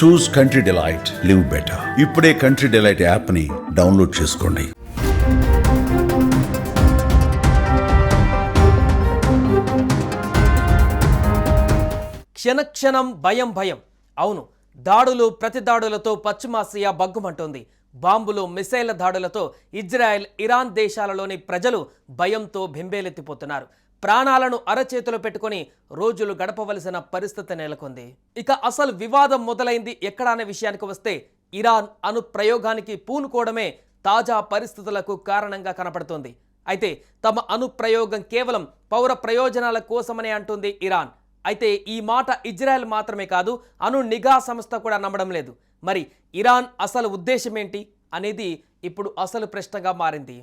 Choose Country Delight live better ఇప్పుడే country delight యాప్ని download చేసుకోండి. క్షణక్షణం భయం భయం. అవును దాడులు ప్రతి దాడులతో పశ్చిమాసియా బగ్గుమంటోంది బాంబులు మిసైళ్ళ దాడులతో ఇజ్రాయెల్ ఇరాన్ దేశాలలోని ప్రజలు భయంతో బెంబేలెత్తిపోతున్నారు. ప్రాణాలను అరచేతిలో పెట్టుకొని రోజులు గడపవలసిన పరిస్థితి నెలకొంది. ఇక అసలు వివాదం మొదలైంది ఎక్కడనే విషయానికి వస్తే ఇరాన్ అను ప్రయోగానికి పూనుకోవడమే తాజా పరిస్థితులకు కారణంగా కనపడుతోంది. అయితే తమ అణుప్రయోగం కేవలం పౌర ప్రయోజనాల కోసమనే అంటుంది ఇరాన్. అయితే ఈ మాట ఇజ్రాయెల్ మాత్రమే కాదు అణు నిఘా సంస్థ కూడా నమ్మడం లేదు. మరి ఇరాన్ అసలు ఉద్దేశం ఏంటి అనేది ఇప్పుడు అసలు ప్రశ్నగా మారింది.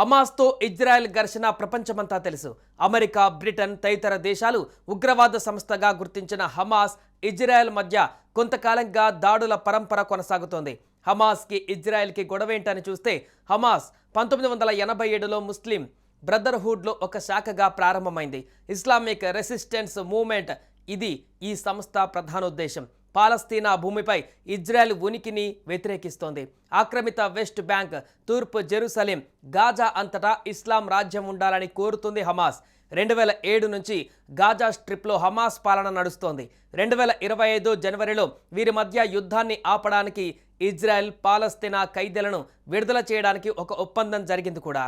హమాస్తో ఇజ్రాయెల్ ఘర్షణ ప్రపంచమంతా తెలుసు. అమెరికా బ్రిటన్ తదితర దేశాలు ఉగ్రవాద సంస్థగా గుర్తించిన హమాస్ ఇజ్రాయెల్ మధ్య కొంతకాలంగా దాడుల పరంపర కొనసాగుతోంది. హమాస్కి ఇజ్రాయెల్కి గొడవేంటని చూస్తే హమాస్ పంతొమ్మిది వందల ఎనభై ఏడులో ముస్లిం బ్రదర్హుడ్లో ఒక శాఖగా ప్రారంభమైంది. ఇస్లామిక్ రెసిస్టెన్స్ మూవ్మెంట్ ఇది ఈ సంస్థ ప్రధానోద్దేశం. పాలస్తీనా భూమిపై ఇజ్రాయెల్ ఉనికిని వ్యతిరేకిస్తోంది. ఆక్రమిత వెస్ట్ బ్యాంక్ తూర్పు జెరూసలేం గాజా అంతటా ఇస్లాం రాజ్యం ఉండాలని కోరుతుంది హమాస్. రెండు వేల ఏడు నుంచి గాజా స్ట్రిప్లో హమాస్ పాలన నడుస్తోంది. రెండు వేల ఇరవై ఐదు జనవరిలో వీరి మధ్య యుద్ధాన్ని ఆపడానికి ఇజ్రాయెల్ పాలస్తీనా ఖైదీలను విడుదల చేయడానికి ఒక ఒప్పందం జరిగింది కూడా.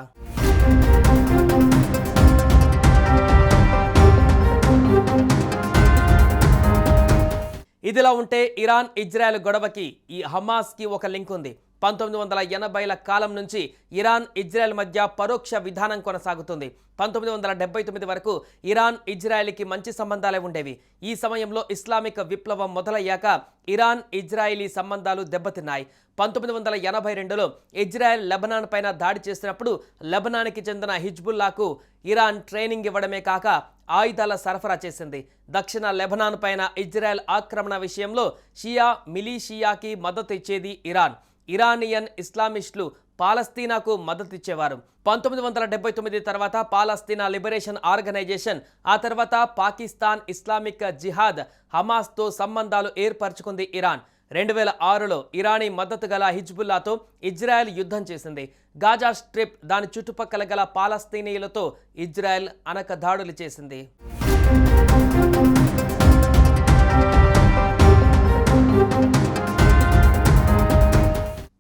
ఇదిలా ఉంటే ఇరాన్ ఇజ్రాయెల్ గొడవకి ఈ హమాస్కి ఒక లింక్ ఉంది. పంతొమ్మిది వందల ఎనభైల కాలం నుంచి ఇరాన్ ఇజ్రాయెల్ మధ్య పరోక్ష విధానం కొనసాగుతుంది. పంతొమ్మిది వందల డెబ్బై తొమ్మిది వరకు ఇరాన్ ఇజ్రాయెల్కి మంచి సంబంధాలే ఉండేవి. ఈ సమయంలో ఇస్లామిక్ విప్లవం మొదలయ్యాక ఇరాన్ ఇజ్రాయిలీ సంబంధాలు దెబ్బతిన్నాయి. పంతొమ్మిది వందల ఎనభై రెండులో ఇజ్రాయెల్ లెబనాన్ పైన దాడి చేసినప్పుడు లెబనాన్కి చెందిన హిజ్బుల్లాకు ఇరాన్ ట్రైనింగ్ ఇవ్వడమే కాక ఆయుధాల సరఫరా చేసింది. దక్షిణ లెబనాన్ పైన ఇజ్రాయెల్ ఆక్రమణ విషయంలో షియా మిలీషియాకి మద్దతు ఇచ్చేది ఇరాన్. ఇరానియన్ ఇస్లామిస్టులు పాలస్తీనాకు మద్దతిచ్చేవారు. పంతొమ్మిది వందల డెబ్బై తొమ్మిది తర్వాత పాలస్తీనా లిబరేషన్ ఆర్గనైజేషన్ ఆ తర్వాత పాకిస్తాన్ ఇస్లామిక్ జిహాద్ హమాస్తో సంబంధాలు ఏర్పరచుకుంది ఇరాన్. రెండు వేల ఆరులో ఇరానీ మద్దతు గల హిజ్బుల్లాతో ఇజ్రాయెల్ యుద్ధం చేసింది. గాజా స్ట్రిప్ దాని చుట్టుపక్కల గల పాలస్తీనీయులతో ఇజ్రాయెల్ అనక దాడులు చేసింది.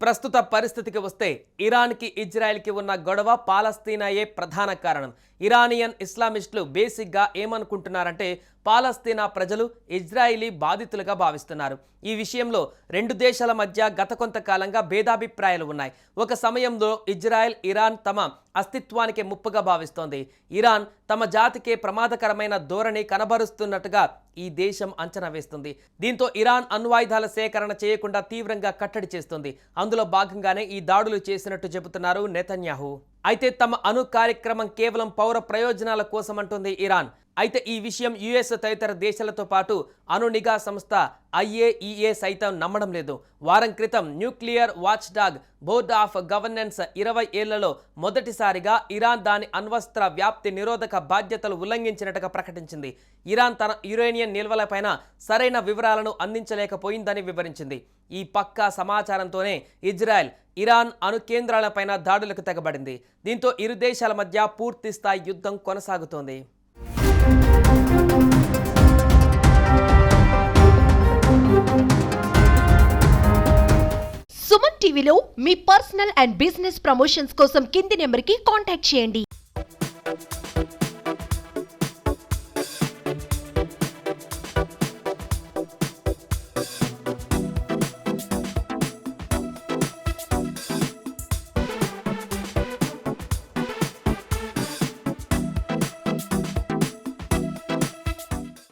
ప్రస్తుత పరిస్థితికి వస్తే ఇరాన్కి ఇజ్రాయెల్కి ఉన్న గొడవ పాలస్తీనాయే ప్రధాన కారణం. ఇరానియన్ ఇస్లామిస్టులు బేసిక్గా ఏమనుకుంటున్నారంటే పాలస్తీనా ప్రజలు ఇజ్రాయిలీ బాధితులుగా భావిస్తున్నారు. ఈ విషయంలో రెండు దేశాల మధ్య గత కొంతకాలంగా భేదాభిప్రాయాలు ఉన్నాయి. ఒక సమయంలో ఇజ్రాయెల్ ఇరాన్ తమ అస్తిత్వానికి ముప్పుగా భావిస్తోంది. ఇరాన్ తమ జాతికే ప్రమాదకరమైన ధోరణి కనబరుస్తున్నట్టుగా ఈ దేశం అంచనా వేస్తుంది. దీంతో ఇరాన్ అణ్వాయుధాల సేకరణ చేయకుండా తీవ్రంగా కట్టడి చేస్తుంది. అందులో భాగంగానే ఈ దాడులు చేసినట్టు చెబుతున్నారు నెతన్యాహు. అయితే తమ అణు కార్యక్రమం కేవలం పౌర ప్రయోజనాల కోసం అంటుంది ఇరాన్. అయితే ఈ విషయం యుఎస్ తదితర దేశాలతో పాటు అణు నిఘా సంస్థ ఐఏఈఏ సైతం నమ్మడం లేదు. వారం క్రితం nuclear watchdog board of governance ఇరవై ఏళ్ళలో మొదటిసారిగా ఇరాన్ దాని అణ్వస్త్ర వ్యాప్తి నిరోధక బాధ్యతలు ఉల్లంఘించినట్టుగా ప్రకటించింది. ఇరాన్ తన యురేనియం నిల్వలపైన సరైన వివరాలను అందించలేకపోయిందని వివరించింది. ఈ పక్కా సమాచారంతోనే ఇజ్రాయెల్ ఇరాన్ అణు కేంద్రాలపైన దాడులకు తెగబడింది. దీంతో ఇరు దేశాల మధ్య పూర్తి స్థాయి యుద్ధం కొనసాగుతోంది. సుమన్ టీవీలో మీ పర్సనల్ అండ్ బిజినెస్ ప్రమోషన్స్ కోసం కింది నెంబర్కి కాంటాక్ట్ చేయండి.